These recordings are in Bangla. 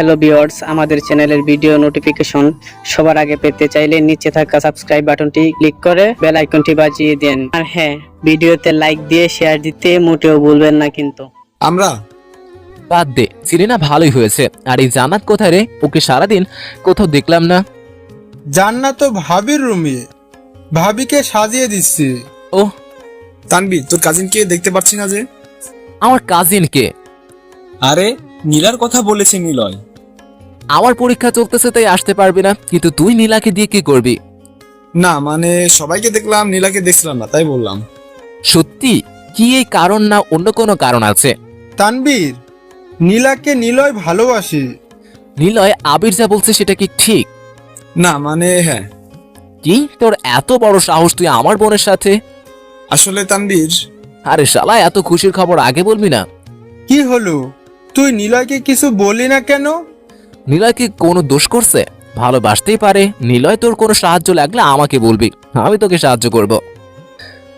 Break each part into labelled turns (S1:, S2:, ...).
S1: হ্যালো ভিউয়ার্স আমাদের চ্যানেলের ভিডিও নোটিফিকেশন সবার আগে পেতে চাইলে নিচে থাকা সাবস্ক্রাইব বাটনটি ক্লিক করে বেল আইকনটি বাজিয়ে দেন। আর হ্যাঁ ভিডিওতে লাইক দিয়ে শেয়ার দিতে মোটেও ভুলবেন না কিন্তু।
S2: আমরা
S3: বাদ দে সিরিনা ভালোই হয়েছে। আর এই জান্নাত কোথায় রে? ওকে সারাদিন কোথাও দেখলাম না।
S4: জান্নাত তো ভাবির রুমে। ভাবিকে সাজিয়ে দিচ্ছি।
S3: ও
S2: তানবি তোর কাজিনকে দেখতে পাচ্ছি না যে?
S3: আমার কাজিন কে?
S2: আরে নীলার কথা বলেছে নিলয়।
S3: আমার পরীক্ষা চলতেছে তাই আসতে পারবি না কিন্তু তুই নীলাকে দিয়ে কি করবি?
S2: না মানে সবাইকে দেখলাম নীলাকে দেখছিলাম না তাই বললাম।
S3: সত্যি? কি এই কারণ না অন্য কোনো কারণ আছে?
S4: তানবীর নীলাকে নীলয় ভালোবাসে।
S3: নীলয় আবির যা বলছে সেটা কি ঠিক?
S2: না মানে হ্যাঁ।
S3: কি? তোর এত বড় সাহস তুই আমার বোনের সাথে?
S2: আসলে তানবীর
S3: আরে শালা এত খুশির খবর আগে বলবি না।
S4: কি হলো? তুই নীলয়কে কিছু বললি না কেন?
S3: নীলয় কি কোনো দোষ করছে? ভালোবাসতেই পারে। নীলয় তোর কোনো সাহায্য লাগলে আমাকে বলবি। আমি তোকে সাহায্য করব।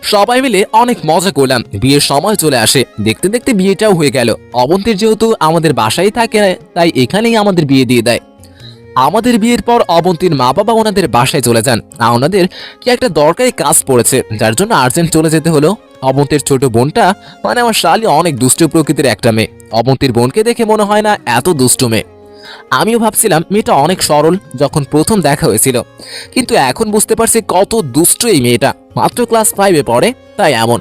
S3: সবাই মিলে অনেক মজা করলাম। বিয়ের সময় চলে আসে। দেখতে দেখতে বিয়েটাও হয়ে গেল। অবন্তীর যেহেতু আমাদের বাসায় থাকে, তাই এখানেই আমাদের বিয়ে দিয়ে দেয়। আমাদের বিয়ের পর অবন্তীর মা বাবা ওনাদের বাসায় চলে যান। আর ওনাদের কি একটা দরকারি কাজ পড়েছে, যার জন্য আর্জেন্ট চলে যেতে হলো। অবন্তীর ছোট বোনটা মানে আমার শালি, অনেক দুষ্ট প্রকৃতির একটা মেয়ে। অবন্তীর বোনকে দেখে মনে হয় না এত দুষ্ট মেয়ে। আমিও ভাবছিলাম মেয়েটা অনেক সরল যখন প্রথম দেখা হয়েছিল। কিন্তু এখন বুঝতে পারছি কত দুষ্ট এই মেয়েটা। মাত্র ক্লাস ফাইভে পড়ে তাই এমন।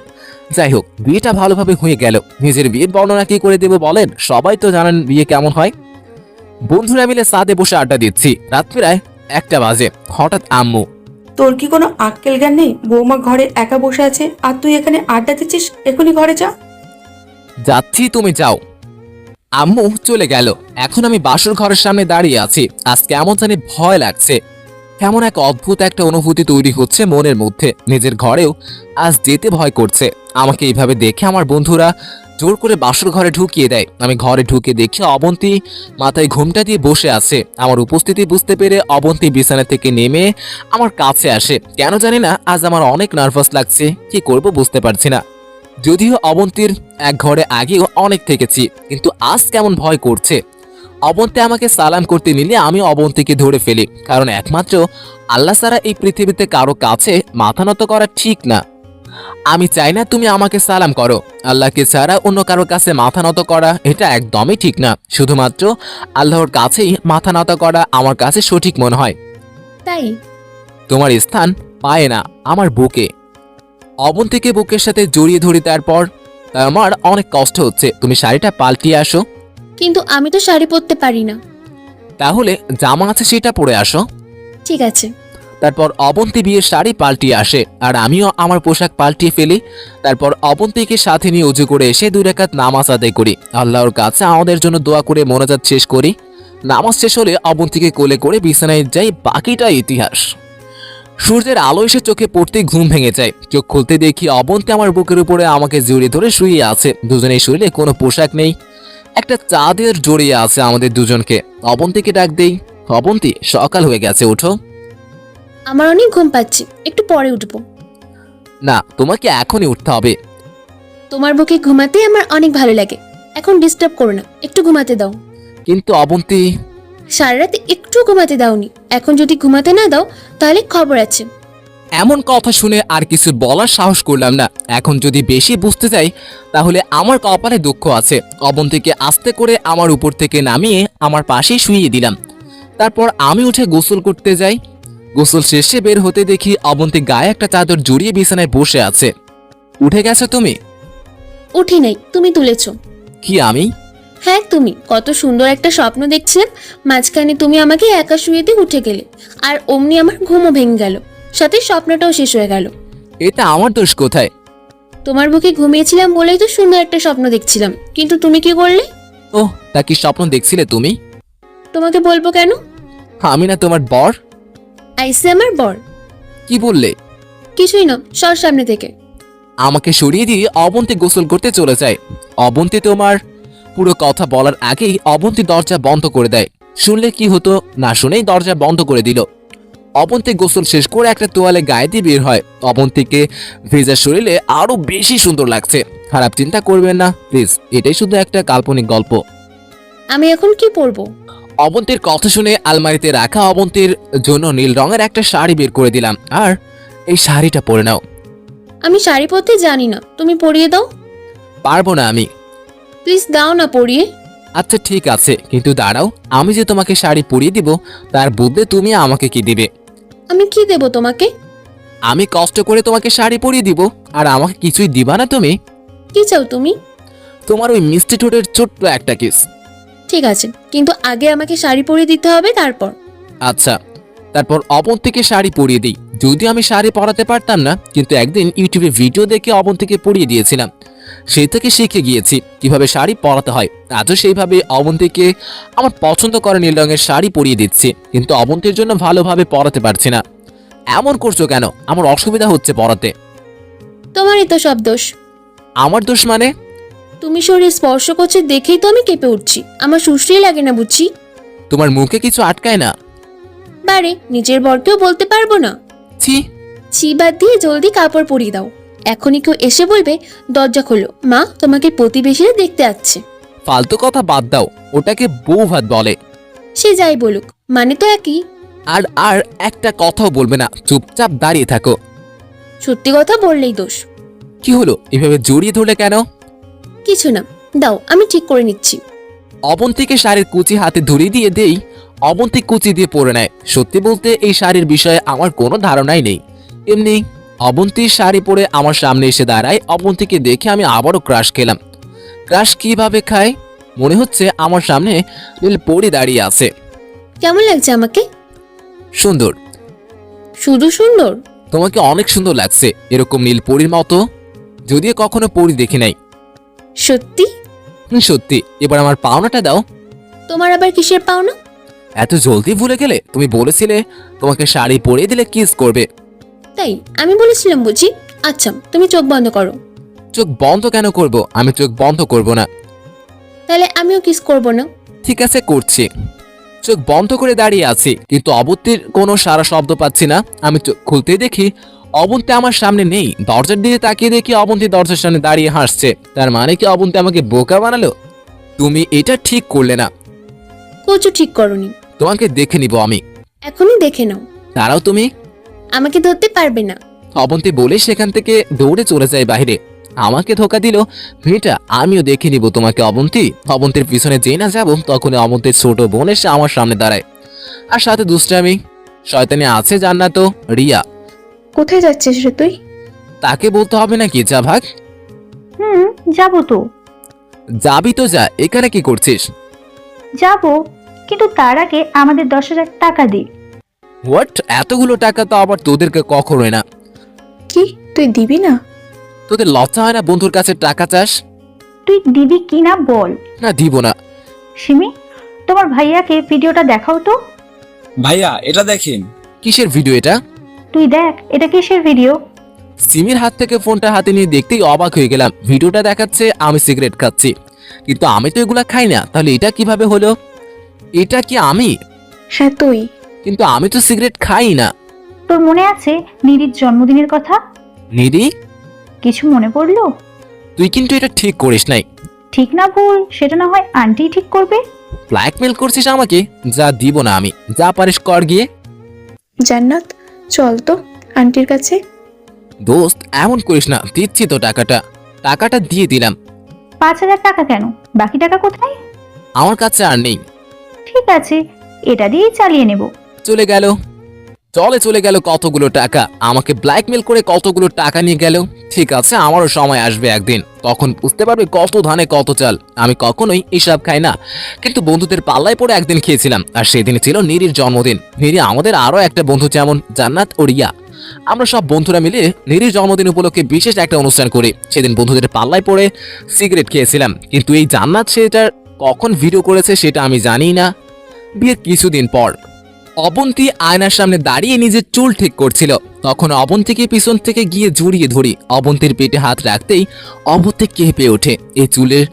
S3: যাই হোক বিয়েটা ভালোভাবে হয়ে গেল। নিজের বিয়ের বর্ণনা কি করে দেব বলেন? সবাই তো জানেন বিয়ে কেমন হয়। বন্ধুরা মিলে সাদে বসে আড্ডা দিচ্ছি। রাত প্রায় একটা বাজে হঠাৎ আম্মু।
S5: তোর কি কোনো আক্কেল জ্ঞান নেই? বৌমা ঘরে একা বসে আছে আর তুই এখানে আড্ডা দিচ্ছিস? এখনই ঘরে যা।
S3: যাচ্ছি তুমি যাও। আম্মু চলে গেল। এখন আমি বাসর ঘরের সামনে দাঁড়িয়ে আছি। আজ কেমন জানি ভয় লাগছে। কেমন এক অদ্ভুত একটা অনুভূতি তৈরি হচ্ছে মনের মধ্যে। নিজের ঘরেও আজ যেতে ভয় করছে। আমাকে এইভাবে দেখে আমার বন্ধুরা জোর করে বাসর ঘরে ঢুকিয়ে দেয়। আমি ঘরে ঢুকে দেখি অবন্তী মাথায় ঘুমটা দিয়ে বসে আছে। আমার উপস্থিতি বুঝতে পেরে অবন্তী বিছানা থেকে নেমে আমার কাছে আসে। কেন জানি না, আজ আমার অনেক নার্ভাস লাগছে। কি করব বুঝতে পারছি না। যদিও অবন্তীর এক ঘরে আগেও অনেক থেকেছি কিন্তু আজ কেমন ভয় করছে। অবন্তী আমাকে সালাম করতে নিলে আমি অবন্তীকে ধরে ফেলি কারণ একমাত্র আল্লাহ ছাড়া এই পৃথিবীতে কারও কাছে মাথা নত করা ঠিক না। আমি চাই না তুমি আমাকে সালাম করো আল্লাহকে ছাড়া অন্য কারোর কাছে মাথা নত করা এটা একদমই ঠিক না শুধুমাত্র আল্লাহর কাছেই মাথা নত করা আমার কাছে সঠিক মনে হয়।
S5: তাই?
S3: তোমার স্থান পায় না আমার বুকে। অবন্তীকে বুকের সাথে জড়িয়ে ধরি তারপর আমার অনেক কষ্ট হচ্ছে। তুমি শাড়িটা পাল্টিয়ে আসো।
S6: কিন্তু আমি তো শাড়ি পরতে পারি না।
S3: তাহলে জামা আছে সেটা পরে আসো।
S6: ঠিক আছে।
S3: তারপর অবন্তী বিয়ের শাড়ি পাল্টিয়ে আসে আর আমিও আমার পোশাক পাল্টিয়ে ফেলি। তারপর অবন্তীকে সাথে নিয়ে উজু করে এসে দুই রেখাত নামাজ আদায় করি। আল্লাহর কাছে আমাদের জন্য দোয়া করে মোনাজাত শেষ করি। নামাজ শেষ হলে অবন্তীকে কোলে করে বিছানায় যাই বাকিটা ইতিহাস। সূর্যের আলো এসে চোখে পড়তেই ঘুম ভেঙে যায়। চোখ খুলতে দেখি অবন্তী আমার বুকের উপরে আমাকে জড়িয়ে ধরে শুয়ে আছে। দুজনেই শরীরে কোনো পোশাক নেই। একটা চাঁদের জড়িয়ে আছে আমাদের দুজনকে। অবন্তীকে ডাক দেই অবন্তী সকাল হয়ে গেছে ওঠো
S6: আমার অনেক ঘুম পাচ্ছে একটু পরে উঠবো।
S3: না তোমাকে এখনই উঠতে হবে।
S6: তোমার বুকে ঘুমাতে আমার অনেক ভালো লাগে। এখন ডিস্টার্ব করো না একটু ঘুমাতে দাও।
S3: কিন্তু অবন্তী
S6: সারা রাতে একটু ঘুমাতে দাওনি। এখন যদি ঘুমাতে না দাও তাহলে খবর আছে।
S3: এমন কথা শুনে আর কিছু বলার সাহস করলাম না। এখন যদি বেশি বুঝতে চাই তাহলে আমার কপালে দুঃখ আছে। অবন্তীকে আস্তে করে আমার উপর থেকে নামিয়ে আমার পাশেই শুইয়ে দিলাম। তারপর আমি উঠে গোসল করতে যাই। গোসল শেষে বের হতে দেখি অবন্তী গায়ে একটা চাদর জড়িয়ে বিছানায় বসে আছে। উঠে গেছো তুমি?
S6: উঠি নাই তুমি তুলেছো।
S3: কি আমি?
S6: হ্যাঁ তুমি কত সুন্দর একটা স্বপ্ন দেখছিলাম। মাঝখানে তুমি আমাকে একা শুয়ে উঠে গেলে আর অমনি আমার ঘুমও ভেঙে গেল। সাথে স্বপ্নটাও শেষ হয়ে গেল।
S3: এটা আমার দোষ কোথায়?
S6: তোমার বুকে ঘুমিয়েছিলাম বলেই তো সুন্দর একটা স্বপ্ন দেখছিলাম। কিন্তু তুমি কি করলে?
S3: ওহ তা কি স্বপ্ন দেখছিলে তুমি?
S6: তোমাকে বলব কেন?
S3: আমি না তোমার বর?
S6: আইসে আমার বর।
S3: কি বললে?
S6: কিছুই না সর সামনে থেকে।
S3: আমাকে সরিয়ে দিয়ে অবন্তী গোসল করতে চলে যায়। অবন্তী তোমার পুরো কথা বলার আগেই অবন্তী দরজা বন্ধ করে দেয়। শুনলে কি হতো না শুনেই দরজা বন্ধ করে দিল। অবন্তী গোসল শেষ করে একটা তোয়ালে গায়ে দিয়ে বের হয়। অবন্তীকে ভেজা শরীরে আরও বেশি সুন্দর লাগছে। খারাপ চিন্তা করবেন না প্লিজ এটাই শুধু একটা কাল্পনিক গল্প।
S6: আমি এখন কি পরবো?
S3: অবন্তীর কথা শুনে আলমারিতে রাখা অবন্তীর জন্য নীল রঙের একটা শাড়ি বের করে দিলাম। আর এই শাড়িটা পরে নাও।
S6: আমি শাড়ি পরতে জানি না তুমি পরিয়ে দাও।
S3: পারব না আমি।
S6: প্লিজ দাও না পরিয়ে
S3: আচ্ছা ঠিক আছে কিন্তু দাঁড়াও আমি যে তোমাকে শাড়ি পরিয়ে দিব তার বদলে তুমি আমাকে কি দিবে?
S6: আমি কি দেব তোমাকে?
S3: আমি কষ্ট করে তোমাকে শাড়ি পরিয়ে দিব আর আমাকে কিছুই দিবা না তুমি?
S6: কি চাও তুমি?
S3: তোমার ওই মিষ্টি ঠোঁটের ছোট্ট একটা কিস
S6: ঠিক আছে কিন্তু আগে আমাকে শাড়ি পরিয়ে দিতে হবে তারপর।
S3: আচ্ছা তারপর অবন্তীকে শাড়ি পরিয়ে দিই। যদিও আমি শাড়ি পরাতে পারতাম না কিন্তু একদিন ইউটিউবে ভিডিও দেখে অবন্তীকে পরিয়ে দিয়েছিলাম। সেই থেকে শিখে গিয়েছি কীভাবে শাড়ি পরাতে হয়। আজও সেইভাবে অবন্তীকে আমার পছন্দ করে নীল রঙের শাড়ি পরিয়ে দিচ্ছি কিন্তু অবন্তীর জন্য ভালোভাবে পরাতে পারছি না। এমন করছ কেন? আমার অসুবিধা হচ্ছে পরাতে।
S6: তোমারই তো সব দোষ।
S3: আমার দোষ মানে?
S6: তুমি শরীর স্পর্শ করছে দেখেই তো আমি কেঁপে উঠছি। আমার সুশ্রী লাগে না বুঝছি
S3: তোমার মুখে কিছু আটকায় না?
S6: বারে নিজের বরকেও বলতে পারব না?
S3: ছি।
S6: ছি বাদ দিয়ে জলদি কাপড় পরিয়ে দাও। এখনই কেউ এসে বলবে দরজা খোলো। মা তোমাকে প্রতিবেশীরা দেখতে আসছে।
S3: ফালতু কথা বাদ দাও ওটাকে বউ ভাত বলে।
S6: সে যাই বলুক মানে তো একই।
S3: আর আর একটা কথাও বলবে না চুপচাপ দাঁড়িয়ে থাকো।
S6: সত্যি কথা বললেই দোষ।
S3: কি হলো এভাবে জড়িয়ে ধরলে কেন?
S6: কিছু না দাও আমি ঠিক করে নিচ্ছি।
S3: অবন্তীকে শাড়ির কুচি হাতে ধরিয়ে দিয়ে দেই অবন্তী কুচি দিয়ে পরে নেয়। সত্যি বলতে এই শাড়ির বিষয়ে আমার কোনো ধারণাই নেই। এমনি অবন্তীর শাড়ি পরে আমার সামনে এসে দাঁড়ায়। অবন্তীকে দেখে আমি আবারও ক্রাশ খেলাম। ক্রাশ কীভাবে খায়? মনে হচ্ছে আমার সামনে নীল পরি দাঁড়িয়ে আছে।
S6: কেমন লাগছে আমাকে?
S3: সুন্দর।
S6: শুধু সুন্দর?
S3: তোমাকে অনেক সুন্দর লাগছে এরকম নীল পরির মতো। যদিও কখনো পরি দেখি নাই।
S6: সত্যি?
S3: হুম, সত্যি। এবার আমার পাওনাটা দাও।
S6: তোমার আবার কিসের পাওনা?
S3: এত জলদি ভুলে গেলে তুমি বলেছিলে তোমাকে শাড়ি পরিয়ে দিলে কিস করবে।
S6: তাই আমি বলেছিলাম বুঝি। আচ্ছা তুমি চোখ বন্ধ করো।
S3: চোখ বন্ধ কেন করব? আমি চোখ বন্ধ করব না।
S6: তাহলে আমিও কিস করব না?
S3: ঠিক আছে করছি। চোখ বন্ধ করে দাঁড়িয়ে আছি কিন্তু অবন্তীর কোনো সারা শব্দ পাচ্ছি না। আমি চোখ খুলতেই দেখি অবন্তী আমার সামনে নেই। দরজার দিকে তাকিয়ে দেখি অবন্তী দরজার সামনে দাঁড়িয়ে হাসছে। তার মানে কি অবন্তী আমাকে বোকা বানালো? তুমি এটা ঠিক করলে না।
S6: কোচও ঠিক করনি।
S3: তোমাকে দেখে নিব আমি।
S6: এখনই দেখে নাও।
S3: দাঁড়াও তুমি।
S6: আমাকে ধরতে পারবে না।
S3: অবন্তী বলে সেখান থেকে দৌড়ে চলে যায় বাইরে আমাকে ধোকা দিল মেয়েটা আমিও দেখে নিব তোমাকে অবন্তী। অবন্তীর পিছনে যেই না যাব তখন অবন্তীর ছোট বোন এসে আমার সামনে দাঁড়ায়। আর সাথে দুষ্টামি শয়তানি আছে জান্নাত রিয়া।
S7: কোথায় যাচ্ছিস রে তুই?
S3: তাকে বলতে হবে নাকি যা ভাগ?
S7: হুম যাব তো।
S3: যাবি তো যা এখানে কি করছিস?
S7: যাব কিন্তু তার আগে আমাদের দশ হাজার টাকা দে।
S3: হোয়াট এতগুলো টাকা তো আবার তোদেরকে কখনোই না।
S5: কি? তুই দিবি না?
S3: তোদের লজ্জা হয় না বন্ধুর কাছে টাকা চাস?
S7: তুই দিবি কি না বল।
S3: না দিব না।
S7: সিমি তোমার ভাইয়াকে ভিডিওটা দেখাও তো।
S2: ভাইয়া এটা দেখেন।
S3: কিসের ভিডিও এটা?
S7: তুই দেখ এটা কিসের ভিডিও?
S3: সিমির হাত থেকে ফোনটা হাতে নিয়ে দেখতেই অবাক হয়ে গেলাম। ভিডিওটা দেখাচ্ছে আমি সিগারেট খাচ্ছি। কিন্তু আমি তো এগুলা খাই না তাহলে এটা কীভাবে হলো? এটা কি আমি?
S5: হ্যাঁ তুই।
S3: কিন্তু আমি তো সিগারেট খাই না।
S7: তোর মনে আছে নিরির জন্মদিনের কথা?
S3: নিদি
S7: কিছু মনে পড়ল?
S3: তুই কিন্তু এটা ঠিক করিস নাই।
S7: ঠিক না ভুল সেটা না হয় আন্টি ঠিক করবে?
S3: ব্ল্যাকমেল করছিস আমাকে? যা দিব না আমি। যা পারিস কর গিয়ে।
S5: জান্নাত চল তো আন্টির কাছে।
S3: দোস্ত এমন করিস না। দিচ্ছি তো টাকাটা। টাকাটা দিয়ে দিলাম।
S7: পাঁচ হাজার টাকা কেন? বাকি টাকা কোথায়?
S3: আমার কাছে আর নেই।
S7: ঠিক আছে এটা দিয়েই চালিয়ে নেব।
S3: চলে গেল। চলে চলে গেল কতগুলো টাকা? আমাকে ব্ল্যাকমেল করে কতগুলো টাকা নিয়ে গেল? ঠিক আছে, আমারও সময় আসবে একদিন। তখন বুঝতে পারবে কত ধানে কত চাল। আমি কখনোই এসব খাই না। কিন্তু বন্ধুদের পাল্লায় পড়ে একদিন খেয়েছিলাম, আর সেদিন ছিল নিরির জন্মদিন। নিরি আমাদের আরও একটা বন্ধু যেমন, জান্নাত ও রিয়া। আমরা সব বন্ধুরা মিলে নিরির জন্মদিন উপলক্ষে বিশেষ একটা অনুষ্ঠান করি। সেদিন বন্ধুদের পাল্লায় পড়ে সিগারেট খেয়েছিলাম। কিন্তু এই জান্নাত সেটার কখন ভিডিও করেছে সেটা আমি জানি না। বিয়ের কিছুদিন পর অবন্তী আয়নার সামনে দাঁড়িয়ে নিজের চুল ঠিক করছিল। তখন অবন্তীকে পিছন থেকে গিয়ে জড়িয়ে ধরি। অবন্তীর পেটে হাত রাখতেই অবন্তী কেঁপে ওঠে। এই চুলের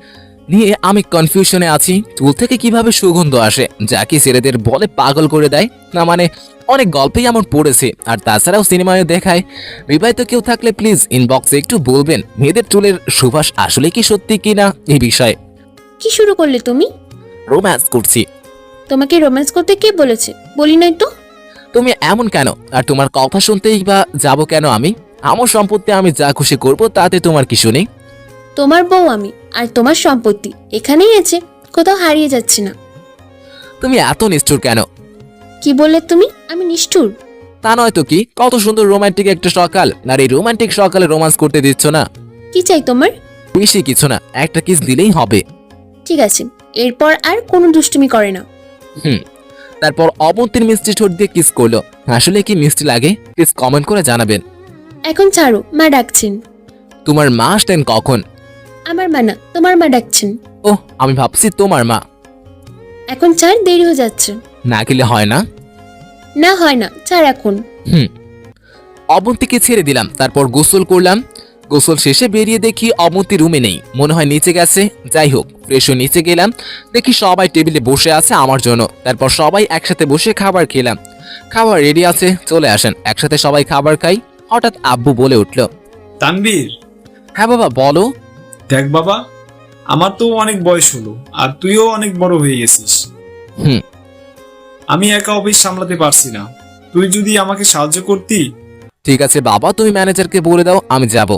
S3: নিয়ে আমি কনফিউশনে আছি। চুল থেকে কীভাবে সুগন্ধ আসে? যা কি ছেলেদের বলে পাগল করে দেয়? না মানে অনেক গল্পেই আমার পড়েছে। আর তাছাড়াও সিনেমায় দেখায়। বিবাহিত কেউ থাকলে প্লিজ ইনবক্সে একটু বলবেন মেয়েদের চুলের সুবাস আসলে কি সত্যি কি না এই বিষয়ে।
S6: কি শুরু করলে তুমি?
S3: রোম্যান্স করছি।
S6: তোমাকে রোম্যান্স করতে কে বলেছে? বলি নাই তো।
S3: তুমি এমন কেন? আর তোমার কথা শুনতেই বা যাব কেন আমি? আমার সম্পত্তি আমি যা খুশি করব তাতে তোমার কি শুনি?
S6: তোমার বউ আমি আর তোমার সম্পত্তি এখানেই আছে কোথাও হারিয়ে যাচ্ছে না।
S3: তুমি এত নিষ্ঠুর কেন?
S6: কি বললে তুমি? আমি নিষ্ঠুর।
S3: তা নয় তো কি? কত সুন্দর রোমান্টিক একটা সকাল। আর এই রোমান্টিক সকালে রোমান্স করতে দিচ্ছ না।
S6: কি চাই তোমার?
S3: বেশি কিছু না একটা কিস দিলেই হবে।
S6: ঠিক আছে এরপর আর কোনো দুষ্টুমি করে না।
S3: হুম। তারপর অবন্তীর মিষ্টি ঠোঁট দিয়ে কিস করল। আসলে কি মিষ্টি লাগে? প্লিজ কমেন্ট করে জানাবেন।
S6: এখন ছাড়ো মা ডাকছেন।
S3: তোমার মা আসলেন কখন?
S6: আমার মা না তোমার মা ডাকছেন।
S3: ওহ আমি ভাবছি তোমার মা।
S6: এখন ছাড় দেরি হয়ে যাচ্ছে।
S3: না গেলে হয় না?
S6: না হয় না ছাড় এখন।
S3: হুম। অবন্তীকে ছেড়ে দিলাম তারপর গোসল করলাম। গোসল শেষে বেরিয়ে দেখি অবন্তী রুমে নেই। মনে হয় নিচে গেছে। যাই হোক ফ্রেশ হয়ে নিচে গেলাম। দেখি সবাই টেবিলে বসে আছে আমার জন্য। তারপর সবাই একসাথে বসে খাবার খেলাম। খাবার রেডি আছে চলে আসেন। একসাথে সবাই খাবার খাই। হঠাৎ আব্বু বলে উঠল
S2: তানবীর
S3: হ্যাঁ বাবা বলো।
S2: দেখ বাবা আমার তো অনেক বয়স হলো আর তুইও অনেক বড় হয়ে গেছিস।
S3: হুম।
S2: আমি একা অফিস সামলাতে পারছি না। তুই যদি আমাকে সাহায্য করতি?
S3: ঠিক আছে বাবা তুমি ম্যানেজারকে বলে দাও আমি যাব।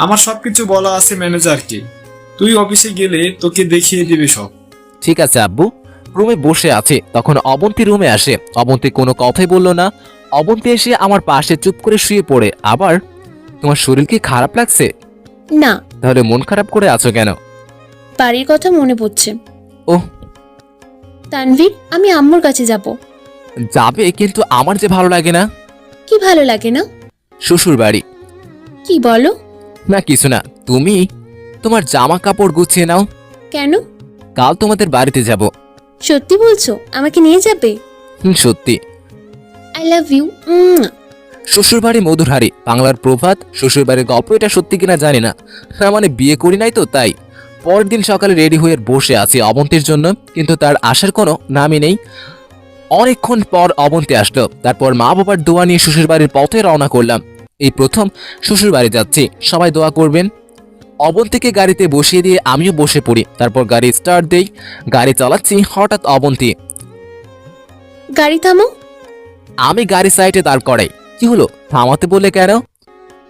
S2: আমার সবকিছু বলা আছে ম্যানেজারকে। তুই অফিসে গেলে তোকে দেখিয়ে দিবে সব।
S3: ঠিক আছে আব্বু। রুমে বসে আছে তখন অবন্তী রুমে আসে। অবন্তী কোনো কথাই বলল না। অবন্তী এসে আমার পাশে চুপ করে শুয়ে পড়ে। আবার তোমার শরীর কি খারাপ লাগছে?
S6: না।
S3: তাহলে মন খারাপ করে আছো কেন?
S6: বাড়ির কথা মনে পড়ছে।
S3: ওহ।
S6: তানভীর আমি আম্মুর কাছে যাব।
S3: যাবে কিন্তু আমার যে ভালো লাগে না।
S6: কি ভালো লাগে না?
S3: শ্বশুর বাড়ি
S6: কি বলো?
S3: না কিছু না। তুমি তোমার জামা কাপড় গুছিয়ে নাও।
S6: কেন?
S3: কাল তোমাদের বাড়িতে যাব।
S6: সত্যি বলছো? আমাকে নিয়ে যাবে?
S3: হুম, সত্যি।
S6: আই লাভ ইউ
S3: শ্বশুরবাড়ি মধুরহারি। বাংলার প্রভাত শ্বশুরবাড়ির গল্প এটা সত্যি কিনা জানি না। মানে বিয়ে করি নাই তো তাই। পরের দিন সকালে রেডি হয়ে বসে আছি অবন্তীর জন্য কিন্তু তার আসার কোনো নামই নেই। অনেকক্ষণ পর অবন্তী আসলো। তারপর মা বাবার দোয়া নিয়ে শ্বশুরবাড়ির পথে রওনা করলাম। এই প্রথম শ্বশুরবাড়ি যাচ্ছি সবাই দোয়া করবেন। অবন্তীকে গাড়িতে বসিয়ে দিয়ে আমিও বসে পড়ি। তারপর গাড়ি স্টার্ট দেই। গাড়ি চালাচ্ছি হঠাৎ অবন্তী।
S6: গাড়ি থামো।
S3: আমি গাড়ি সাইডে দাঁড় করাই। কি হলো? থামাতে বলে কেন?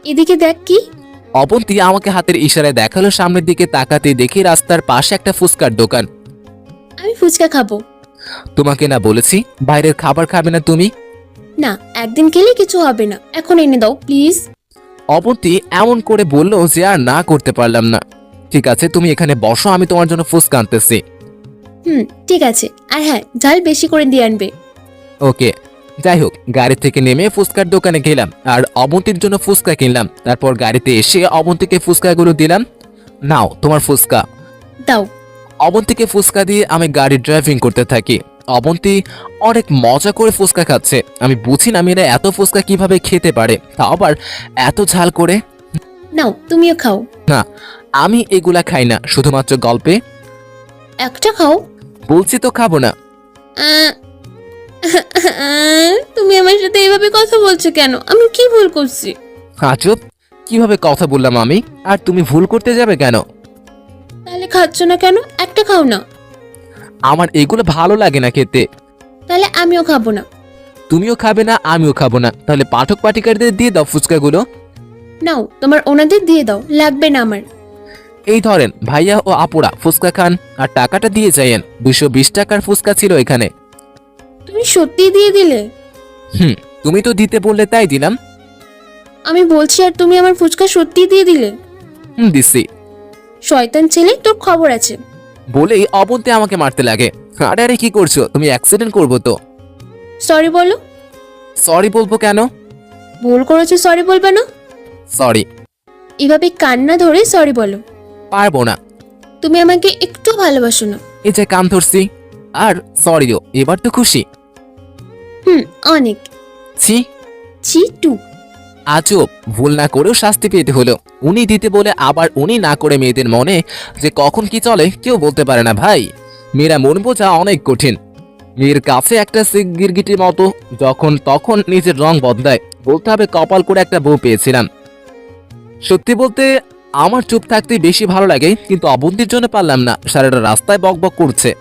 S6: এদিকে দেখ কি।
S3: অবন্তী আমাকে হাতের ইশারায় দেখাল। সামনের দিকে তাকাতে দেখি রাস্তার পাশে একটা ফুচকার দোকান।
S6: আমি ফুচকা খাব।
S3: তোমাকে না বলেছি বাইরের খাবার খাবে না তুমি?
S6: না একদিন খেলে কিছু হবে না। এখন এনে দাও প্লিজ
S3: অবন্তী এমন করে বলল যে আর না করতে পারলাম না। ঠিক আছে তুমি এখানে বসো আমি তোমার জন্য ফুচকা আনতেছি।
S6: হুম ঠিক আছে। আর হ্যাঁ ঝাল বেশি করে দিয়ে আনবে।
S3: ওকে যাই হোক গাড়ি থেকে নেমে ফুচকার দোকানে গেলাম আর অবন্তীর জন্য ফুচকা কিনলাম। তারপর গাড়িতে এসে অবন্তীকে ফুচকাগুলো দিলাম। নাও তোমার ফুচকা।
S6: দাও।
S3: অবন্তীকে ফুচকা দিয়ে আমি গাড়ি ড্রাইভিং করতে থাকি। অবন্তী অনেক মজা করে ফুচকা খাচ্ছে। আমি বুঝি না মেয়েরা এত ফুচকা কীভাবে খেতে পারে। তাও আবার এত ঝাল করে?
S6: নাও তুমিও খাও।
S3: না আমি এগুলা খাই না শুধুমাত্র গল্পে।
S6: একটা খাও।
S3: বলছি তো খাব না।
S6: আহ, তুমি আমার সাথে এভাবে কথা বলছো কেন? আমি কি ভুল করছি?
S3: আজব কীভাবে কথা বললাম আমি? আর তুমি ভুল করতে যাবে কেন?
S6: তাহলে খাচ্ছ না কেন? একটা খাও না।
S3: আমার এগুলো ভালো লাগে না খেতে।
S6: তাহলে আমিও খাব না।
S3: তুমিও খাবে না আমিও খাব না। তাহলে পাঠক পাঠিকারদের দিয়ে দাও ফুচকাগুলো।
S6: নাও তোমার ওনাদের দিয়ে দাও লাগবে না আমার।
S3: এই ধরেন ভাইয়া ও আপুরা ফুচকা খান আর টাকাটা দিয়ে যাইয়েন দুশো বিশ টাকার ফুচকা ছিল এখানে।
S6: তুমি সত্যি দিয়ে দিলে?
S3: হুম তুমি তো দিতে বললে তাই দিলাম।
S6: আমি বলছি আর তুমি আমার ফুচকা সত্যি দিয়ে দিলে?
S3: হুম দিছি
S6: শয়তান ছেলে তোর খবর আছে।
S3: বলেই অবন্তে আমাকে মারতে লাগে। আরে আরে কি করছ? তুমি অ্যাক্সিডেন্ট করব তো।
S6: সরি বলো।
S3: সরি বলব কেন?
S6: ভুল করেছ সরি বলবে না?
S3: সরি
S6: এভাবে কান্না ধরে সরি বলো।
S3: পারব না।
S6: তুমি আমাকে একটু ভালোবাসো না।
S3: এই যে কান ধরছি। আর সরিও এবার তো খুশি।
S6: হুম অনেক।
S3: ছি।
S6: ছি টু।
S3: আজব ভুল না করেও শাস্তি পেতে হলো। উনি দিতে বলে আবার উনি না করে মেয়েদের মনে যে কখন কি চলে, কেউ বলতে পারে না ভাই। মেয়েরা মন বোঝা অনেক কঠিন। মেয়ের কাছে একটা গিরগিটির মতো, যখন তখন নিজের রং বদলায়। বলতে হবে কপাল করে একটা বউ পেয়েছিলাম। সত্যি বলতে আমার চুপ থাকতে বেশি ভালো লাগে কিন্তু অবন্তির জন্য পারলাম না। সারাটা রাস্তায় বকবক করছে।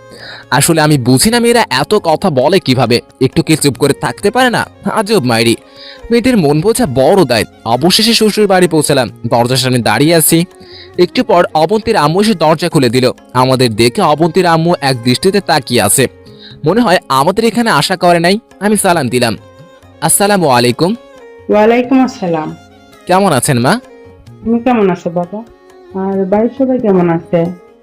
S3: আসলে আমি বুঝি না মেয়েরা এত কথা বলে কীভাবে। একটু কি চুপ করে থাকতে পারে না? আজব মাইরি। মেয়েদের মন বোঝা বড় দায়। অবশেষে শ্বশুর বাড়ি পৌঁছালাম। দরজার সামনে দাঁড়িয়ে আছি। একটু পর অবন্তীর আম্মু এসে দরজা খুলে দিল। আমাদের দেখে অবন্তীর আম্মু এক দৃষ্টিতে তাকিয়ে আছে। মনে হয় আমাদের এখানে আশা করে নাই। আমি সালাম দিলাম। আসসালামু আলাইকুম।
S8: ওয়ালাইকুম আসসালাম।
S3: কেমন আছেন মা?
S8: তুমি কেমন আছো বাবা? আর বাড়ির সবাই কেমন আছে?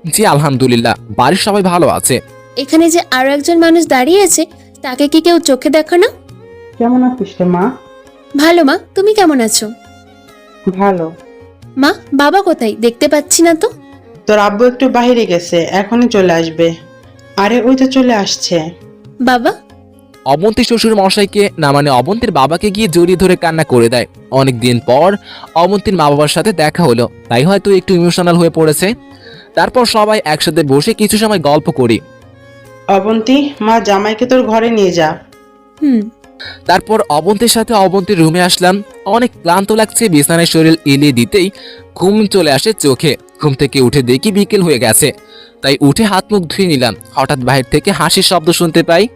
S3: জি আলহামদুলিল্লাহ। বাড়ির সবাই ভালো আছে।
S6: এখানে যে আরও একজন মানুষ দাঁড়িয়ে আছে তাকে কি কেউ চোখে দেখো না?
S8: কেমন আছিস রে মা?
S6: ভালো মা। তুমি কেমন আছো?
S8: ভালো।
S6: মা বাবা কোথায়? দেখতে পাচ্ছি না তো।
S8: তোর আব্বু একটু বাইরে গেছে এখনই চলে আসবে। আরে ওই তো চলে আসছে।
S6: বাবা
S3: অবন্তী শ্বশুর মশাইকে না মানে অবন্তীর বাবাকে গিয়ে জড়িয়ে ধরে কান্না করে দেয়। অনেক দিন পর অবন্তীর মা বাবার সাথে দেখা হলো। তাই হয়তো একটু ইমোশনাল হয়ে পড়েছে। তারপর সবাই একসাথে বসে কিছু সময় গল্প করি।
S8: অবন্তী মা জামাইকে তোর ঘরে নিয়ে যা।
S6: হুম।
S3: তারপর অবন্তীর সাথে অবন্তীর রুমে আসলাম। অনেক ক্লান্ত লাগছে বিছানায় শরীর এলিয়ে দিতেই ঘুম চলে আসে চোখে। ঘুম থেকে উঠে দেখি বিকেল হয়ে গেছে। তাই উঠে হাত মুখ ধুয়ে নিলাম। হঠাৎ বাহির থেকে হাসির শব্দ শুনতে পাই।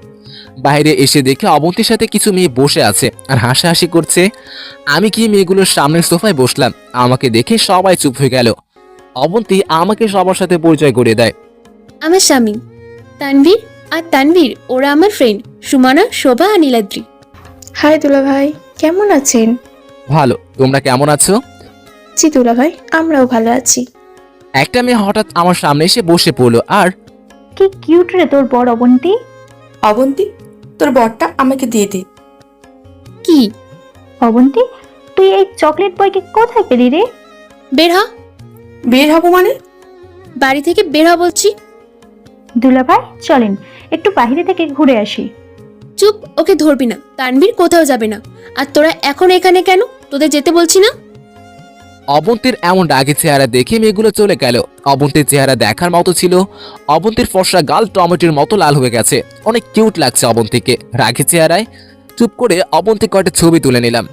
S3: বাইরে এসে দেখে অবন্তীর সাথে কিছু মেয়ে বসে আছে আর হাসাহাসি করছে। আমি গিয়ে মেয়েগুলোর সামনের সোফায় বসলাম? আমাকে দেখে সবাই চুপ হয়ে গেল। অবন্তী আমাকে সবার সাথে পরিচয় করে দেয়।
S6: আমার স্বামী তানভীর আর তানভীর ওরা আমার ফ্রেন্ড সুমানা শোভা আর নীলাদ্রি।
S9: হাই দুলা ভাই কেমন আছেন?
S3: ভালো তোমরা কেমন আছো?
S9: জি দুলা ভাই আমরাও ভালো আছি।
S3: একটা মেয়ে হঠাৎ আমার সামনে এসে বসে পড়ল আর
S7: কি কিউট রে তোর বড় অবন্তী।
S5: অবন্তী তোর বরটা আমাকে দিয়ে দে।
S6: কি?
S7: অবন্তী তুই এই চকলেট বয়কে কোথায় পেলি রে?
S6: বের হ।
S5: বের হব মানে?
S6: বাড়ি থেকে বের হ বলছি।
S7: দুলা ভাই চলেন একটু বাইরে থেকে ঘুরে আসি।
S6: চুপ ওকে ধরবি না। তানভীর কোথাও যাবে না। আর তোরা এখন এখানে কেন? তোদের যেতে বলছি না?
S3: অবন্তীর এমন রাগী চেহারা দেখে মেয়েগুলো চলে গেল। অবন্তীর চেহারা দেখার মতো ছিল। অবন্তীর ফর্সা গাল টমেটোর মতো লাল হয়ে গেছে। অনেক কিউট লাগছে অবন্তীকে। রাগী চেহারায় চুপ করে অবন্তী কয়টা ছবি তুলে নিলাম।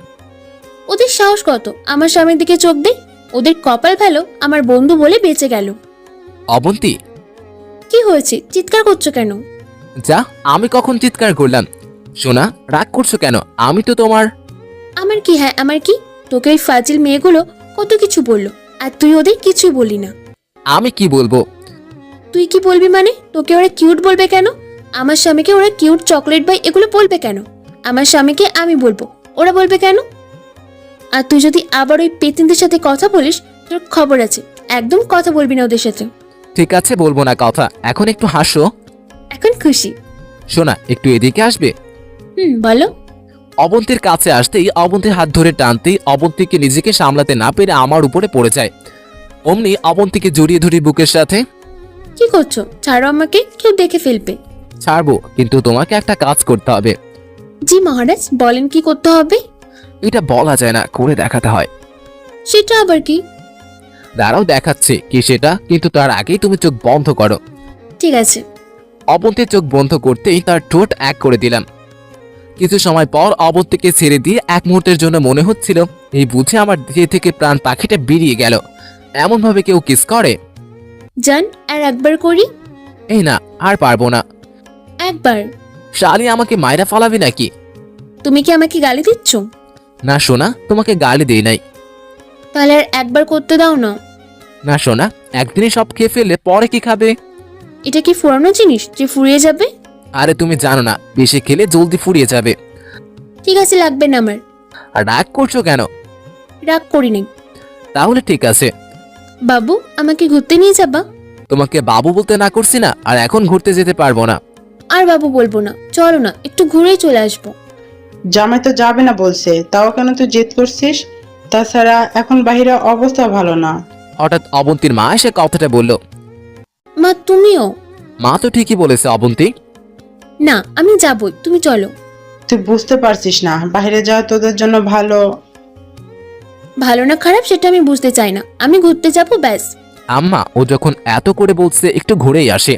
S6: ওদের সাহস কত? আমার স্বামীর দিকে চোখ দে। ওদের কপাল ভালো আমার বন্ধু বলে বেঁচে গেল।
S3: অবন্তী?
S6: কি হয়েছে? চিৎকার করছ কেন?
S3: যা আমি কখন চিৎকার করলাম? সোনা রাগ করছ কেন? আমি তো তোমার
S6: আমার কি হ্যাঁ আমার কি? তোকে ওই ফাজিল মেয়েগুলো কত কিছু বলল আর তুই ওদের কিছুই বললি না।
S3: আমি কি বলব?
S6: তুই কি বলবি মানে? তোকে ওরা কিউট বলবে কেন? আমার স্বামীকে ওরা কিউট চকলেট বাই এগুলো বলবে কেন? আমার স্বামীকে আমি বলব ওরা বলবে কেন? আর তুই যদি আবার ওই পেতিনদের সাথে কথা বলিস তোর খবর আছে একদম কথা বলবি না ওদের সাথে।
S3: ঠিক আছে বলব না কথা। এখন একটু হাসো।
S6: এখন খুশি।
S3: শোনা একটু এদিকে আসবে?
S6: হুম বলো।
S3: অবন্তীর কাছে আসতেই অবন্তীর হাত ধরে টানতেই অবন্তীকে নিজেকে সামলাতে না পেরে আমার উপরে পড়ে যায়। অমনি অবন্তীকে জড়িয়ে ধরি বুকের সাথে।
S6: কি করছ? ছাড়ো আমাকে কেউ দেখে ফেলবে।
S3: ছাড়বো কিন্তু তোমাকে একটা কাজ করতে হবে।
S6: জি মহারাজ বলেন কি করতে হবে?
S3: এটা বলা যায় না করে দেখাতে হয়।
S6: সেটা আবার কি?
S3: দাঁড়াও দেখাচ্ছে কি সেটা কিন্তু তার আগেই তুমি চোখ বন্ধ করো।
S6: ঠিক আছে।
S3: অবন্তীর চোখ বন্ধ করতেই তার ঠোঁট এক করে দিলাম। কিছু সময় পর অবন্তীকে ছেড়ে দিয়ে এক মুহূর্তের জন্য মনে হচ্ছিল এই বুঝে আমার দেহ থেকে প্রাণ পাখিটা বেরিয়ে গেল। এমন ভাবে কেউ কিস করে?
S6: যান আর একবার করি?
S3: এই না আর পারব না।
S6: একবার।
S3: শালি আমাকে মায়েরা ফালাবি নাকি?
S6: তুমি কি আমাকে গালি দিচ্ছ?
S3: না সোনা তোমাকে গালি দেই নাই।
S6: তাহলে আর একবার করতে দাও না।
S3: না সোনা একদিনই সব খেয়ে ফেললে পরে কি খাবে?
S6: এটা কি ফুরানো জিনিস যে ফুরিয়ে যাবে?
S3: আরে তুমি জানো না বেশি খেলে জলদি ফুরিয়ে যাবে।
S6: ঠিক আছে লাগবে না আমার।
S3: আর রাগ করছ কেন?
S6: রাগ করি নাই
S3: তাহলে ঠিক আছে।
S6: বাবু আমাকে ঘুরতে নিয়ে যাবা?
S3: তোমাকে বাবু বলতে না করছি না আর এখন ঘুরতে যেতে পারব না।
S6: আর বাবু বলব না চলো না একটু ঘুরেই চলে আসব।
S8: জামাই তো যাবে না বলছে তাও কেন তুই জেদ করছিস? তাছাড়া এখন বাইরে অবস্থা ভালো না।
S3: হঠাৎ অবন্তীর মা এসে কথাটা বলল
S6: মা তুমিও?
S3: মা তো ঠিকই বলেছে অবন্তী।
S6: না আমি যাবই তুমি চলো।
S8: তুই বুঝতে পারছিস না বাইরে যাওয়া তোদের জন্য ভালো।
S6: ভালো না খারাপ সেটা আমি বুঝতে চাই না আমি ঘুরতে যাব ব্যাস।
S3: আম্মা ও যখন এত করে বলছে একটু ঘুরেই আসে।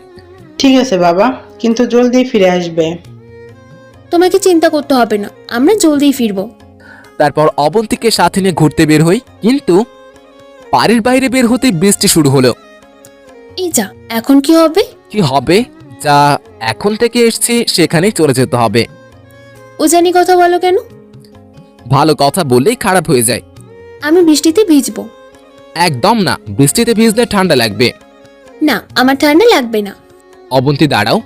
S8: ঠিক আছে বাবা কিন্তু জলদি ফিরে আসবে।
S6: তোমাকে চিন্তা করতে হবে না আমরা জলদিই ফিরবো।
S3: তারপর অবন্তীকে সাথে নিয়ে ঘুরতে বের হই কিন্তু বাড়ির বাইরে বের হতে বৃষ্টি শুরু হলো।
S6: এই যা এখন কি হবে?
S3: কি হবে? যা এখন থেকে এসছি সেখানেই চলে যেতে হবে।
S6: ও জানি কথা বলো কেন?
S3: ভালো কথা বললেই খারাপ হয়ে যায়।
S6: আমি বৃষ্টিতে ভিজবো।
S3: একদম না বৃষ্টিতে ভিজলে ঠান্ডা লাগবে।
S6: না আমার ঠান্ডা লাগবে না।
S3: অবন্তি দাঁড়াও।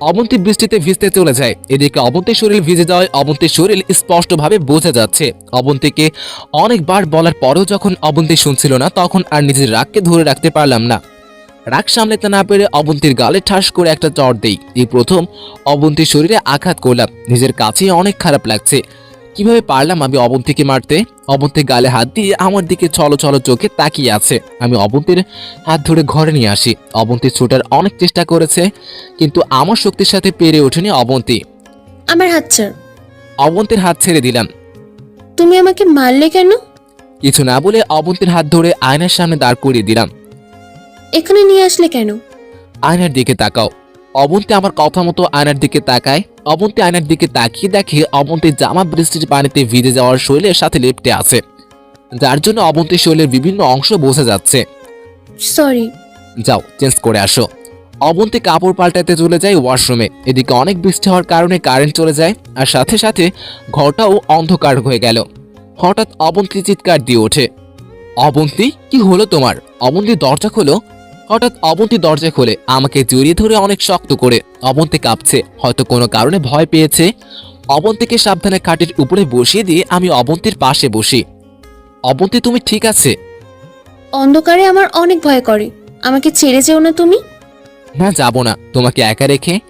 S3: অবন্তি বৃষ্টিতে ভিজতে চলে যায়। এদিকে অবন্তির শরীর ভিজে যাওয়ায় অবন্তির শরীর স্পষ্টভাবে বোঝা যাচ্ছে। অবন্তিকে অনেকবার বলার পরেও যখন অবন্তি শুনছিল না তখন আর নিজের রাগকে ধরে রাখতে পারলাম না। রাগ সামলাতে না পেরে অবন্তির গালে ঠাস করে একটা চড় দেই। এই প্রথম অবন্তির শরীরে আঘাত করলাম। নিজের কাছেই অনেক খারাপ লাগছে। কীভাবে পারলাম আমি অবন্তিকে মারতে? অবন্তির গালে হাত দিয়ে আমার দিকে ছলো ছলো চোখে তাকিয়ে আছে। আমি অবন্তির হাত ধরে ঘরে নিয়ে আসি। অবন্তি ছোটার অনেক চেষ্টা করেছে কিন্তু আমার শক্তির সাথে পেরে ওঠেনি অবন্তি।
S6: আমার হাত ছাড়।
S3: অবন্তির হাত ছেড়ে দিলাম।
S6: তুমি আমাকে মারলে কেন?
S3: কিছু না বলে অবন্তির হাত ধরে আয়নার সামনে দাঁড় করিয়ে দিলাম।
S6: এখানে নিয়ে আসলে কেন?
S3: আয়নার দিকে তাকাও। অবন্তি আমার কথা মতো আয়নার দিকে তাকায়। অবন্তি আয়নার দিকে তাকিয়ে দেখে অবন্তির জামা বৃষ্টির পানিতে ভিজে যাওয়ার শরীরের সাথে লেপটে আছে। যার জন্য অবন্তির শরীরের বিভিন্ন অংশ বোঝা যাচ্ছে।
S6: সরি।
S3: যাও চেঞ্জ করে আসো। অবন্তি কাপড় পাল্টাতে চলে যায় ওয়াশরুমে। এদিকে অনেক বৃষ্টি হওয়ার কারণে কারেন্ট চলে যায় আর সাথে সাথে ঘরটাও অন্ধকার হয়ে গেল। হঠাৎ অবন্তি চিৎকার দিয়ে ওঠে। অবন্তি কি হলো তোমার? অবন্তি দরজা খোলো। হঠাৎ অবন্তি দরজা খোলে আমাকে জড়িয়ে ধরে অনেক শক্ত করে অবন্তি কাঁপছে। হয়তো কোনো কারণে ভয় পেয়েছে। অবন্তিকে সাবধানে খাটের উপরে বসিয়ে দিয়ে আমি অবন্তির পাশে বসি। অবন্তি তুমি ঠিক আছে?
S6: অন্ধকারে আমার অনেক ভয় করে। আমাকে ছেড়ে যেও না তুমি।
S3: না যাব না। তোমাকে একা রেখে।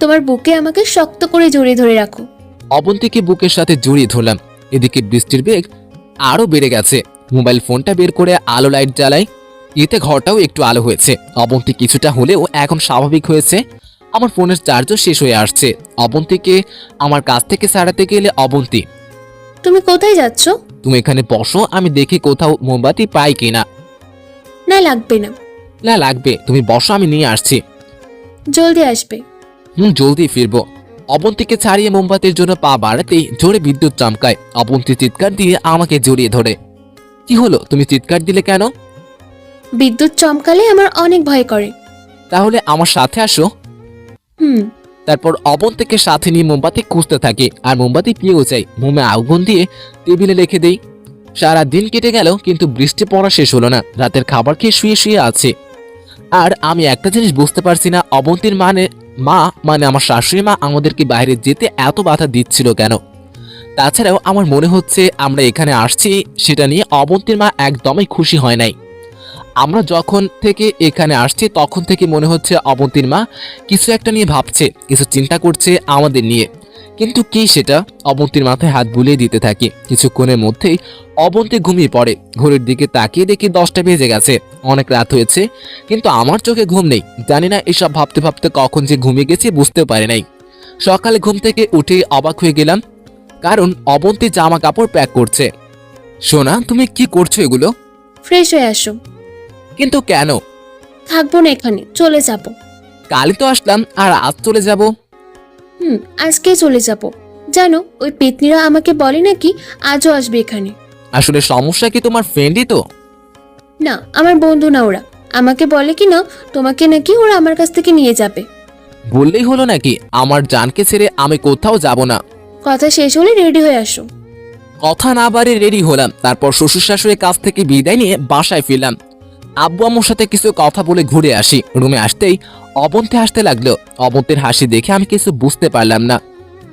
S6: তোমার বুকে আমাকে শক্ত করে জড়িয়ে ধরে রাখো।
S3: অবন্তীকে বুকের সাথে জড়িয়ে ধরলাম। এদিকে বৃষ্টির বেগ আরও বেড়ে গেছে। মোবাইল ফোনটা বের করে আলো লাইট জ্বালাই। এতে ঘরটাও একটু আলো হয়েছে। অবন্তি কিছুটা হলেও এখন স্বাভাবিক হয়েছে। আমার ফোনের চার্জও শেষ হয়ে আসছে। অবন্তিকে আমার কাছ থেকে সারাতে গেলে অবন্তি।
S6: তুমি কোথায় যাচ্ছ?
S3: তুমি এখানে বসো আমি দেখি কোথাও মোমবাতি পাই কিনা।
S6: না লাগবে না।
S3: না লাগবে। তুমি বসো আমি নিয়ে আসছি।
S6: জলদি আসবে।
S3: হুম জলদি ফিরবো। অবন্তীকে ছাড়িয়ে মোমবাতির জন্য পা বাড়াতেই জোরে বিদ্যুৎ চমকায়। অবন্তী চিৎকার দিয়ে আমাকে জড়িয়ে ধরে। কি হলো? তুমি চিৎকার দিলে কেন?
S6: বিদ্যুৎ চমকালে আমার অনেক ভয় করে।
S3: তাহলে আমার সাথে আসো।
S6: হুম।
S3: তারপর অবন্তীকে সাথে নিয়ে মোমবাতি খুঁজতে থাকে আর মোমবাতি পেয়েও যাই মোমে আগুন দিয়ে টেবিলে রেখে দেই। সারা দিন কেটে গেল কিন্তু বৃষ্টি পড়া শেষ হলো না। রাতের খাবার খেয়ে শুয়ে শুয়ে আছে। আর আমি একটা জিনিস বুঝতে পারছি না অবন্তীর মানে মা মানে আমার শাশুড়ি মা আমাদেরকে বাইরে যেতে এত বাধা দিচ্ছিল কেন? তাছাড়াও আমার মনে হচ্ছে আমরা এখানে আসছি সেটা নিয়ে অবন্তীর মা একদমই খুশি হয় নাই। আমরা যখন থেকে এখানে আসছি, তখন থেকে মনে হচ্ছে অবন্তীর মা কিছু একটা নিয়ে ভাবছে, কিছু চিন্তা করছে আমাদের নিয়ে। কিন্তু কি সেটা? অবন্তীর মাথায় হাত বুলিয়ে দিতে থাকি। কিছুক্ষণের মধ্যেই অবন্তী ঘুমিয়ে পড়ে। ঘড়ির দিকে তাকিয়ে দেখি দশটা বেজে গেছে। অনেক রাত হয়েছে, কিন্তু আমার চোখে ঘুম নেই। জানি না এসব ভাবতে ভাবতে কখন যে ঘুমিয়ে গেছি, বুঝতেও পারি নাই। সকালে ঘুম থেকে উঠে অবাক হয়ে গেলাম, কারণ অবন্তী জামা কাপড় প্যাক করছে। সোনা, তুমি কি করছ এগুলো?
S6: ফ্রেশ হয়ে আসো।
S3: কিন্তু কেন?
S6: থাকব না এখানে চলে যাব।
S3: কালই তো আসলাম আর আজ চলে যাব।
S6: হুম আজকে চলে যাব। জানো ওই পেতনিরা আমাকে বলে নাকি আজও আসবে এখানে।
S3: আসলে সমস্যা কি তোমার ফ্রেন্ডই তো?
S6: না আমার বন্ধু না ওরা। আমাকে বলে কি না তোমাকে নাকি ওরা আমার কাছ থেকে নিয়ে যাবে।
S3: বললেই হলো নাকি আমার জানকে ছেড়ে আমি কোথাও যাব না।
S6: কথা শেষ হলে রেডি হয়ে আসো।
S3: কথা না বাড়ি রেডি হলাম তারপর শ্বশুর শাশুড়ির কাছ থেকে বিদায় নিয়ে বাসায় ফিরলাম। আব্বু আম্মুর সাথে কিছু কথা বলে ঘুরে আসি। রুমে আসতেই অবন্তে হাসতে লাগল। অবন্তের হাসি দেখে আমি কিছু বুঝতে পারলাম না।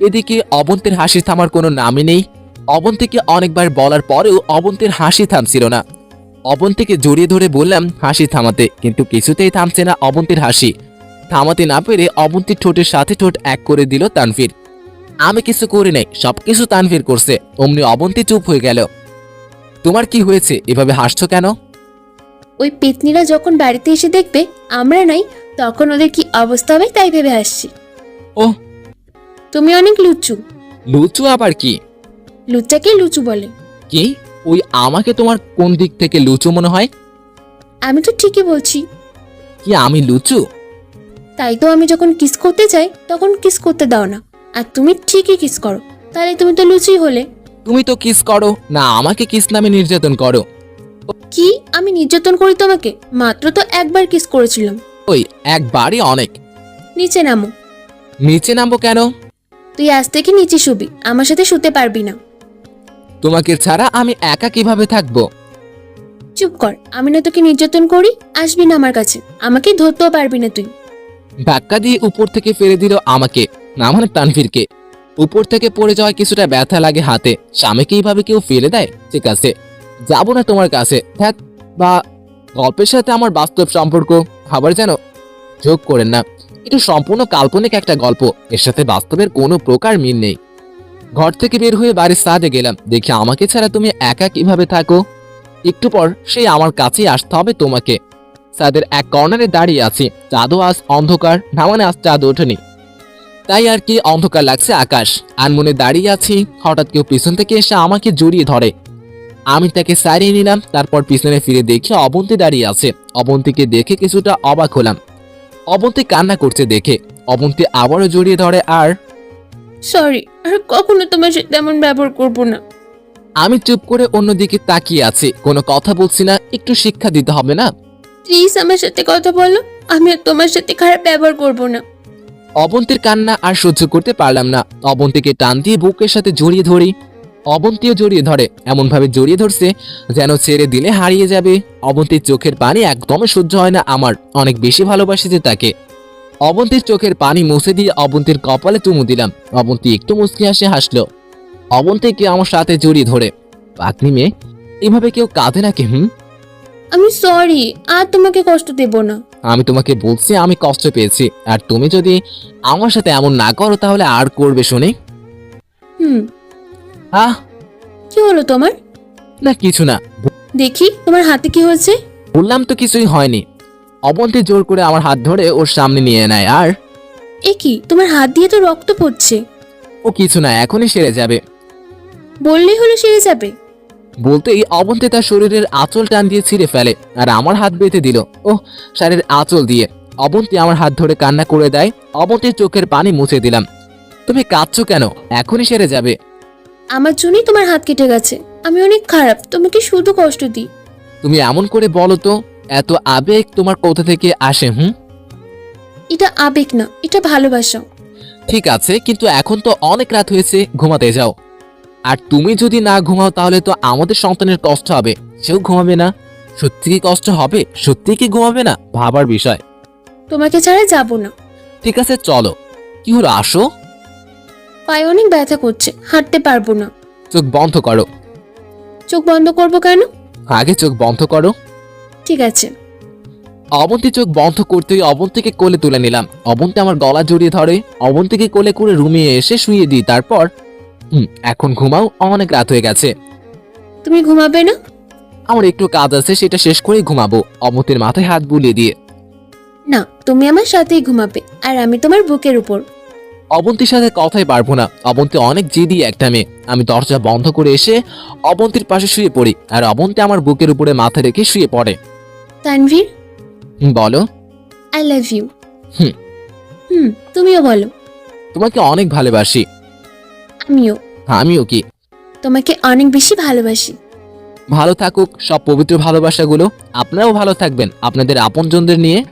S3: এদিকে অবন্তের হাসি থামার কোনো নামই নেই। অবন্তীকে অনেকবার বলার পরেও অবন্তের হাসি থামছিল না। অবন্তীকে জড়িয়ে ধরে বললাম, হাসি থামাতে। কিন্তু কিছুতেই থামছে না অবন্তীর হাসি। থামাতে না পেরে অবন্তীর ঠোঁটের সাথে ঠোঁট এক করে দিল তানফির আমি কিছু করি নাই, সবকিছু তানফির করছে। অমনি অবন্তী চুপ হয়ে গেল। তোমার কি হয়েছে? এভাবে হাসছো কেন?
S6: ওই পেতনিরা যখন বাড়িতে এসে দেখবে আমরা নাই তখন ওদের কি অবস্থা হবে তাই ভেবে আসছি।
S3: ওহ।
S6: তুমি অনেক লুচু।
S3: লুচু আবার কি?
S6: লুচাকে লুচু বলে।
S3: কি? ওই আমাকে তোমার কোন দিক থেকে লুচু মনে হয়?
S6: আমি তো ঠিকই বলছি।
S3: কি আমি লুচু?
S6: তাই তো আমি যখন কিস করতে চাই তখন কিস করতে দাও না। আর তুমি ঠিকই কিস করো। তাহলে তুমি তো লুচি হলে।
S3: তুমি তো কিস করো। না আমাকে কিস নামে নির্যাতন করো।
S6: কি আমি নির্যাতন করি তোমাকে? মাত্র তো একবার কিস করেছিলাম।
S3: ওই একবারই অনেক।
S6: নিচে নামো।
S3: নিচে নামবো কেন?
S6: তুই আজ থেকে নিচে শুবি আমার সাথে শুতে পারবি না।
S3: তোমাকে ছাড়া আমি একা কীভাবে থাকব?
S6: চুপ কর আমি না তোকে নির্যাতন করি আসবি না আমার কাছে। আমাকে ধরতেও পারবি না তুই।
S3: ধাক্কা দিয়ে উপর থেকে ফেলে দিল আমাকে না মানে তানভীরকে। উপর থেকে পড়ে যাওয়ায় কিছুটা ব্যথা লাগে হাতে। স্বামীকে এইভাবে কেউ ফেলে দেয়? ঠিক আছে। যাব না তোমার কাছে। বা গল্পের সাথে আমার বাস্তব সম্পর্ক খাবার যেন যোগ করেন না। এটা সম্পূর্ণ কাল্পনিক একটা গল্প, এর সাথে বাস্তবের কোনো প্রকার মিল নেই। ঘর থেকে বের হয়ে বাড়ির সাদে গেলাম, দেখি আমাকে ছাড়া তুমি একা কীভাবে থাকো? একটু পর সেই আমার কাছেই আসতে হবে তোমাকে। সাদের এক কর্নারে দাঁড়িয়ে আছি, চাঁদও আজ অন্ধকার, না মানে আজ চাঁদ ওঠেনি। তাই আর কি অন্ধকার লাগছে আকাশ। আনমনে দাঁড়িয়ে আছি, হঠাৎ কেউ পিছন থেকে এসে আমাকে জড়িয়ে ধরে। আমি তাকে সারিয়ে নিলাম তারপর পিছনে ফিরে দেখি অবন্তী দাঁড়িয়ে আছে। অবন্তীকে দেখে কিছুটা অবাক হলাম। অবন্তী কান্না করছে দেখে। অবন্তী আবারও জড়িয়ে ধরে আর?
S6: সরি আর কখনো তোমার সাথে তেমন ব্যবহার করব না।
S3: আমি চুপ করে অন্যদিকে তাকিয়ে আছি। কোনো কথা বলছি না একটু শিক্ষা দিতে হবে না?
S6: প্লিজ আমার সাথে কথা বলো আমি আর তোমার সাথে খারাপ ব্যবহার করব না।
S3: অবন্তীর কান্না আর সহ্য করতে পারলাম না। অবন্তীকে টান দিয়ে বুকের সাথে জড়িয়ে ধরি। অবন্তীও জড়িয়ে ধরে। এমন ভাবে জড়িয়ে ধরছে যেন ছেড়ে দিলে হারিয়ে যাবে। অবন্তীর চোখের পানি একদমই সহ্য হয় না আমার। অনেক বেশি ভালোবাসি যে তাকে। অবন্তীর চোখের পানি মুছে দিয়ে অবন্তীর কপালে চুমু দিলাম। অবন্তী একটু মুচকি হাসে হাসলো। অবন্তীকে আমার সাথে জড়িয়ে ধরে? পাকনি মেয়ে এভাবে কেউ কাঁদে নাকি হুম?
S6: আমি সরি আর তোমাকে কষ্ট দেব না।
S3: আমি তোমাকে বলছি আমি কষ্ট পেয়েছি। আর তুমি যদি আমার সাথে এমন না করো তাহলে আর করবে শুনি?
S6: হুম
S3: আহ
S6: কি হলো তোমার?
S3: না কিছু না।
S6: দেখি তোমার হাতে কি হয়েছে?
S3: বললাম তো কিছুই হয়নি। অবন্তী জোর করে আমার হাত ধরে ওর সামনে নিয়ে নেয় আর?
S6: এ কি তোমার হাত দিয়ে তো রক্ত পড়ছে।
S3: ও কিছু না এখনই সেরে যাবে।
S6: বললেই হলো সেরে যাবে।
S3: বলতেই অবন্তি তার শরীরের আঁচল টান দিয়ে ছিঁড়ে ফেলে আর আমার হাত বেঁধে দিল। ও শাড়ির আঁচল দিয়ে। অবন্তী আমার হাত ধরে কান্না করে দেয়। অবন্তীর চোখের পানি মুছে দিলাম। তুমি কাঁদছো কেন? এখনই সেরে যাবে।
S6: আমার জন্যই তোমার হাত কেটে গেছে। আমি অনেক খারাপ তোমাকে শুধু কষ্ট দিই।
S3: তুমি এমন করে বলো তো এত আবেগ তোমার কোথা থেকে আসে হুম?
S6: এটা আবেগ না এটা ভালোবাসা।
S3: ঠিক আছে কিন্তু এখন তো অনেক রাত হয়েছে ঘুমাতে যাও। আর তুমি যদি না ঘুমাও তাহলে তো আমাদের সন্তানের কষ্ট হবে। সেও ঘুমাবে না। সত্যি কি কষ্ট হবে? সত্যি কি ঘুমাবে না? ভাবার বিষয়।
S6: তোমাকে ছাড়া যাব না।
S3: ঠিক আছে চলো। কি হলো আসো।
S6: পায়ে অনেক ব্যথা করছে হাঁটতে পারব না।
S3: চোখ বন্ধ করো।
S6: চোখ বন্ধ করব কেন?
S3: আগে চোখ বন্ধ করো।
S6: ঠিক আছে।
S3: অবন্তী চোখ বন্ধ করতেই অবন্তীকে কোলে তুলে নিলাম। অবন্তী আমার গলা জড়িয়ে ধরে অবন্তীকে কোলে করে রুমে এসে শুয়ে দিই তারপর হুম এখন ঘুমাও অনেক রাত হয়ে গেছে।
S6: তুমি ঘুমাবে না?
S3: আমার একটু কাজ আছে সেটা শেষ করেই ঘুমাবো অবন্তীর মাথায় হাত বুলিয়ে দিয়ে।
S6: না তুমি আমার সাথেই ঘুমাবে আর আমি তোমার বুকের উপর।
S3: অবন্তীর সাথে কথাই পারব না। অবন্তী অনেক জেদি একটা মেয়ে। আমি দরজা বন্ধ করে এসে অবন্তীর পাশে শুয়ে পড়ি আর অবন্তী আমার বুকের উপরে মাথা রেখে শুয়ে পড়ে।
S6: তানভীর?
S3: বলো।
S6: আই লাভ ইউ
S3: হুম।
S6: হুম তুমিও বলো।
S3: তোমাকে অনেক ভালোবাসি।
S6: আমিও।
S3: আমিও কি?
S6: তোমাকে অনেক বেশি ভালোবাসি।
S3: ভালো থাকুক সব পবিত্র ভালোবাসাগুলো। আপনারাও ভালো থাকবেন। আপনাদের আপনজনদের নিয়ে